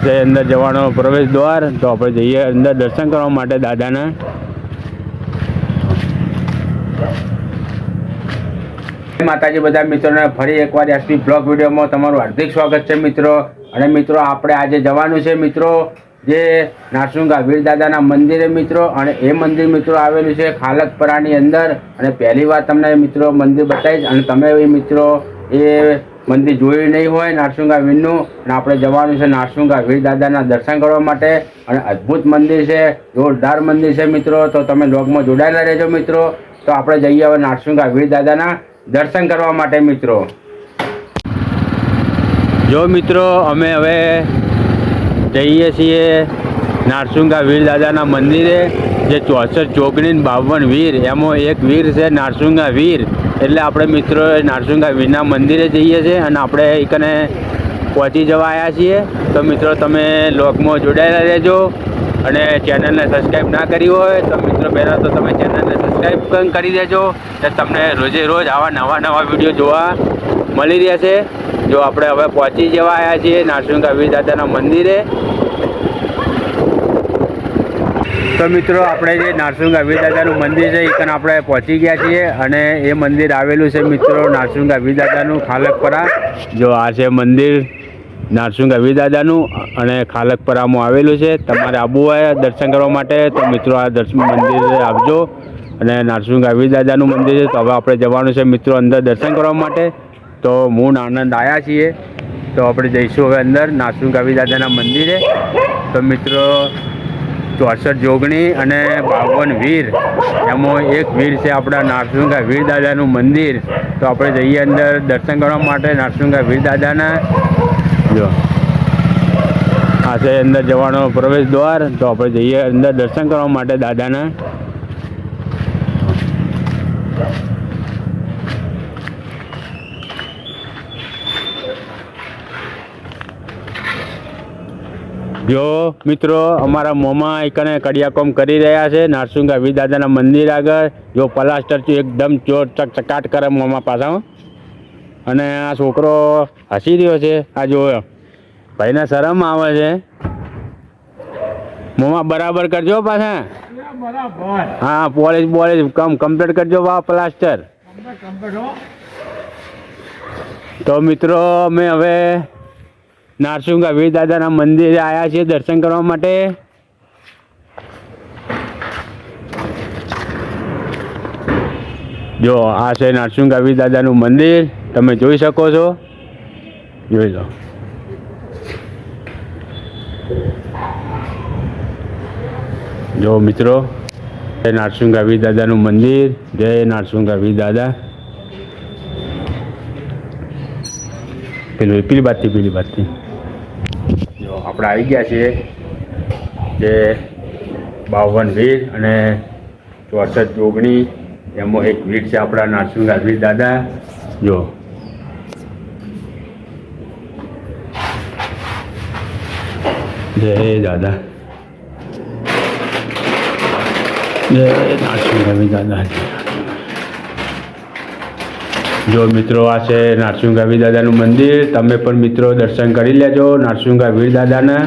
છે અંદર જવાનો પ્રવેશ દ્વાર. તો આપણે જઈએ અંદર દર્શન કરવા માટે દાદાના. માતાજી બધા મિત્રોને ફરી એકવાર એસપી બ્લોગ વિડીયોમાં તમારું હાર્દિક સ્વાગત છે મિત્રો. અને મિત્રો, આપણે આજે જવાનું છે મિત્રો, જે નાસુંગા વીર દાદાના મંદિરે મિત્રો. અને એ મંદિર મિત્રો આવેલું છે ખાલકપરાની અંદર. અને પહેલી વાર તમને મિત્રો મંદિર બતાવીશ. અને તમે એ મિત્રો એ મંદિર જોયું નહીં હોય નારસુંગા વીરનું અને આપણે જવાનું છે નારસુંગા વીર દાદાના દર્શન કરવા માટે. અને અદ્ભુત મંદિર છે, જોરદાર મંદિર છે મિત્રો. તો તમે લોગમાં જોડાયેલા રહેજો મિત્રો. તો આપણે જઈએ હવે નારસુંગા વીર દાદાના દર્શન કરવા માટે મિત્રો. જો મિત્રો, અમે હવે જઈએ છીએ નારસુંગા વીર દાદાના મંદિરે, જે ચોસઠ ચોકડી બાવન વીર, એમાં એક વીર છે નારસુંગા વીર. એટલે આપણે મિત્રો નારસિંહા વિના મંદિરે જઈએ છીએ અને આપણે એકને પહોંચી જવા આવ્યા છીએ. તો મિત્રો તમે લોકમાં જોડાયેલા રહેજો અને ચેનલને સબસ્ક્રાઈબ ના કરી હોય તો મિત્રો પહેલાં તો તમે ચેનલને સબસ્ક્રાઈબ પણ કરી દેજો એટલે તમને રોજે રોજ આવા નવા નવા વીડિયો જોવા મળી રહેશે. જો આપણે હવે પહોંચી જવા આવ્યા છીએ નારસુંગા વીર દાદાના મંદિરે તો મિત્રો, આપણે જે નારસુંગા વીર મંદિર છે, એ આપણે પહોંચી ગયા છીએ અને એ મંદિર આવેલું છે મિત્રો નારસુંગા વીર ખાલકપરા. જો આ છે મંદિર નારસુંગા વીર દાદાનું અને ખાલકપરામાં આવેલું છે. તમારે હોય દર્શન કરવા માટે તો મિત્રો આ દર્શન મંદિરે આવજો અને નારસુંગા વીર દાદાનું મંદિર છે, તો હવે આપણે જવાનું છે મિત્રો અંદર દર્શન કરવા માટે. તો હું આનંદ આવ્યા છીએ. તો આપણે જઈશું હવે અંદર નારસુંગા વીર દાદાના મંદિરે. તો મિત્રો ચોસઠ જોગણી અને બાવન વીર. એમાં એક વીર છે આપણા નારસિંહા વીર દાદાનું મંદિર. તો આપણે જઈએ અંદર દર્શન કરવા માટે નારસિંહા વીર દાદાના જો. આ છે અંદર જવાનો પ્રવેશ દ્વાર તો આપણે જઈએ અંદર દર્શન કરવા માટે દાદાના. જો મિત્રો અમારા મોમાં એકને કડિયાકોમ કરી રહ્યા છે. નારસુંગા વી દાદાના મંદિર આગળ. જો પ્લાસ્ટર છે એકદમ ચોર ચક ચકાટ કરે મોમાં પાછા અને આ છોકરો હસી રહ્યો છે. આ જો ભાઈને શરમ આવે છે. મોમાં બરાબર કરજો પાછા. હા પોલીસ પોલીસ કમ કમ્પ્લીટ કરજો વા પ્લાસ્ટર. તો મિત્રો અમે હવે નારસુંગા વીર દાદાના મંદિરે આવ્યા છીએ દર્શન કરવા માટે. જો, આ છે નારસુંગા વીર દાદાનું મંદિર. તમે જોઈ શકો છો. જોઈ લો. જો, મિત્રો, જય નારસિંહ વીર દાદાનું મંદિર. જય નારસિંહ વીર દાદા પેલું પેલી બાતથી પેલી બાજથી. જો આપણે આવી ગયા છીએ જે બાવન વીર અને ચોસઠ જોગણી. એમાં એક વીર છે આપણા નારસુંગા વીર દાદા. જો. જય દાદા. જય નારસુંગા વીર દાદા. જો મિત્રો આ છે નારસિંહા વીર દાદાનું મંદિર, તમે પણ મિત્રો દર્શન કરી લેજો નારસિંહા વીર દાદાના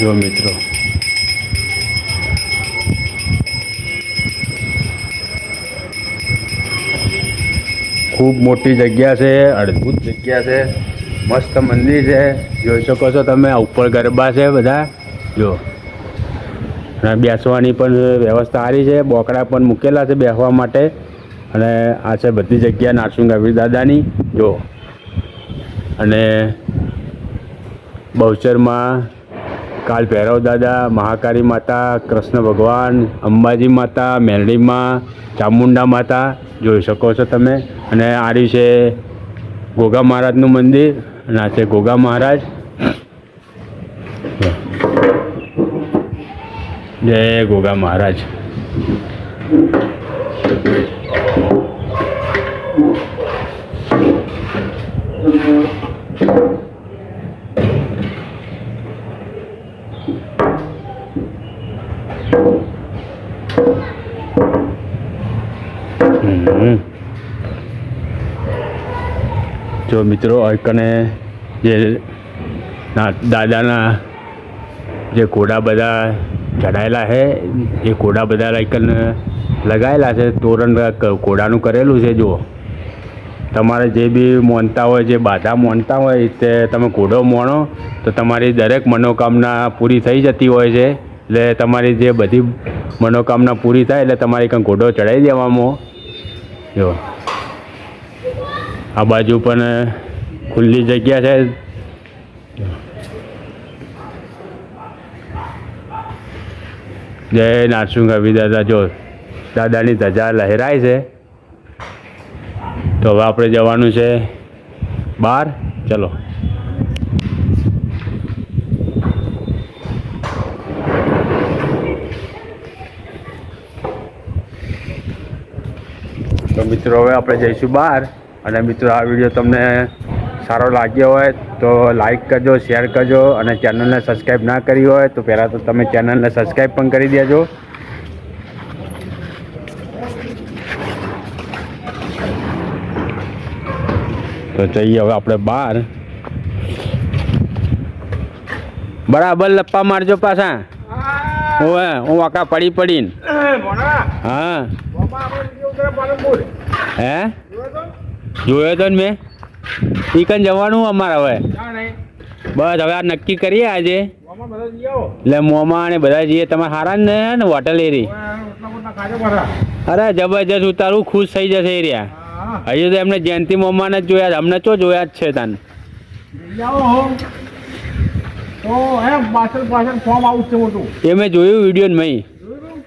જો મિત્રો. ખૂબ મોટી જગ્યા છે, અદ્ભુત જગ્યા છે, મસ્ત મંદિર છે. જોઈ શકો છો તમે ઉપર ગરબા છે બધા. જો. અને બેસવાની પણ વ્યવસ્થા સારી છે. બોકડા પણ મૂકેલા છે બેસવા માટે. અને આ છે બધી જગ્યા નારસિંહ વીર દાદાની. જો. અને બહુચરમાં કાલ ભૈરવ દાદા, મહાકાળી માતા, કૃષ્ણ ભગવાન, અંબાજી માતા મેરડીમાં ચામુંડા માતા. જોઈ શકો છો તમે. અને આ છે ગોગા મહારાજનું મંદિર અને આ છે ગોગા મહારાજ. જય ગોગા મહારાજ. જો મિત્રો કને જે દાદાના જે ઘોડા બધા ચડાયેલા છે, એ ઘોડા બધા લાઈકન લગાવેલા છે. તોરણ ઘોડાનું કરેલું છે, જુઓ. તમારે જે બી મોનતા હોય, જે બાધા મોનતા હોય, તે તમે ઘોડો મોણો, તો તમારી દરેક મનોકામના પૂરી થઈ જતી હોય છે. એટલે તમારી જે બધી મનોકામના પૂરી થાય, એટલે તમારી કંઈ ઘોડો ચડાવી દેવામાં. જો આ બાજુ પણ ખુલ્લી જગ્યા છે. જય નારસુંગા દાદા, જો દાદાની ધજા લહેરાય છે. તો હવે આપણે જવાનું છે બહાર. ચલો. તો મિત્રો, હવે આપણે જઈશું બહાર. અને મિત્રો આ વીડિયો તમને સારો લાગ્યો હોય તો લાઈક કરજો શેર કરજો અને ચેનલને સબસ્ક્રાઈબ ના કરી હોય તો પહેલાં તો તમે ચેનલને સબસ્ક્રાઈબ પણ કરી દેજો. તો જઈએ હવે આપણે બહાર. બરાબર લપ્પા મારજો પાછા. ઓવે હું વાંકા પડી પડીને. હા. હે? જોયો તો ને મેં? ચિકન જવાનું અમારે હવે. બસ હવે આ નક્કી કરીએ આજે. એટલે મોમા ને બધા જઈએ. તમે હારા ને ને હોટલ એરી? અરે જબરજસ્ત ઉતારું, ખુશ થઈ જશે એરિયા હજુ તો એમને જયંતિ મોમાને જ જોયા. અમને ચો જોયા જ છે તને? તો એ મેં જોયું વીડિયો મઈ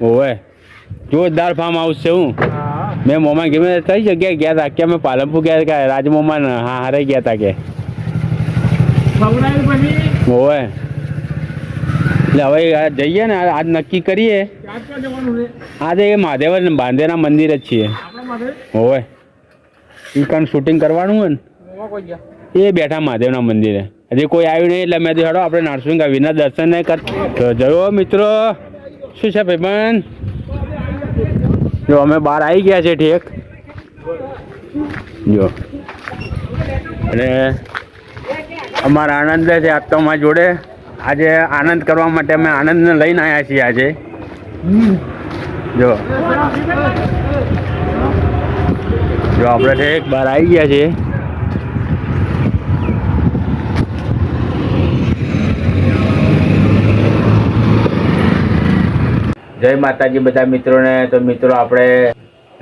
ઓવે. જોરદાર ફાર્મ હાઉસ છે હા. મેં મોમાં કે મેં કઈ જગ્યાએ ગયા હતા કે અમે પાલનપુર ગયા હતા રાજમોમાં હા હારે ગયા હતા કે? ઓવે એટલે હવે જઈએ ને આજ નક્કી કરીએ. આજે એ મહાદેવ બાંધેના મંદિર જ છીએ. ઓવે એ કાન શૂટિંગ કરવાનું હોય ને? એ બેઠા મહાદેવના મંદિરે. હજી કોઈ આવ્યું નહીં એટલે મેં તો હેડો આપણે નારસિંહ વિના દર્શન નહીં કર તો જયો મિત્રો શું છે ભાઈબંધ? જો, અમે બહાર આવી ગયા છે ઠેક. જો. અને અમારા આનંદ છે અમારા જોડે. આજે આનંદ કરવા માટે અમે આનંદને લઈને આવ્યા છીએ આજે. જો. જો, આપણે ઠેક બહાર આવી ગયા છીએ. જય માતાજી બધા મિત્રોને. તો મિત્રો, આપણે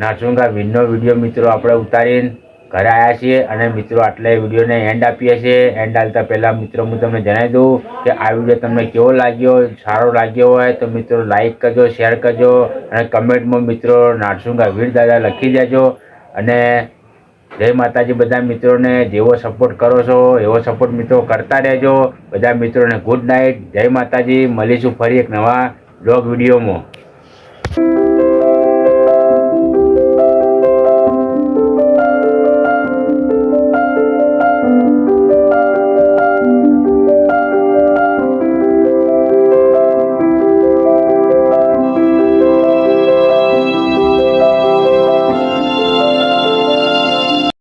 નાસુંગા વિનનો વીડિયો મિત્રો આપણે ઉતારીને ઘરે આવ્યા છીએ અને મિત્રો, આટલે વિડીયોને એન્ડ આપીએ છીએ. એન્ડ આપતા પહેલાં મિત્રો, હું તમને જણાવી દઉં કે આ વીડિયો તમને કેવો લાગ્યો, સારો લાગ્યો હોય તો મિત્રો લાઇક કરજો શેર કરજો અને કમેન્ટમાં મિત્રો નારસુંગા વીર દાદા લખી દેજો અને જય માતાજી બધા મિત્રોને જેવો સપોર્ટ કરો છો, એવો સપોર્ટ મિત્રો કરતા રહેજો. બધા મિત્રોને ગુડ નાઇટ જય માતાજી. મળીશું ફરી એક નવા બ્લોગ વિડીયોમાં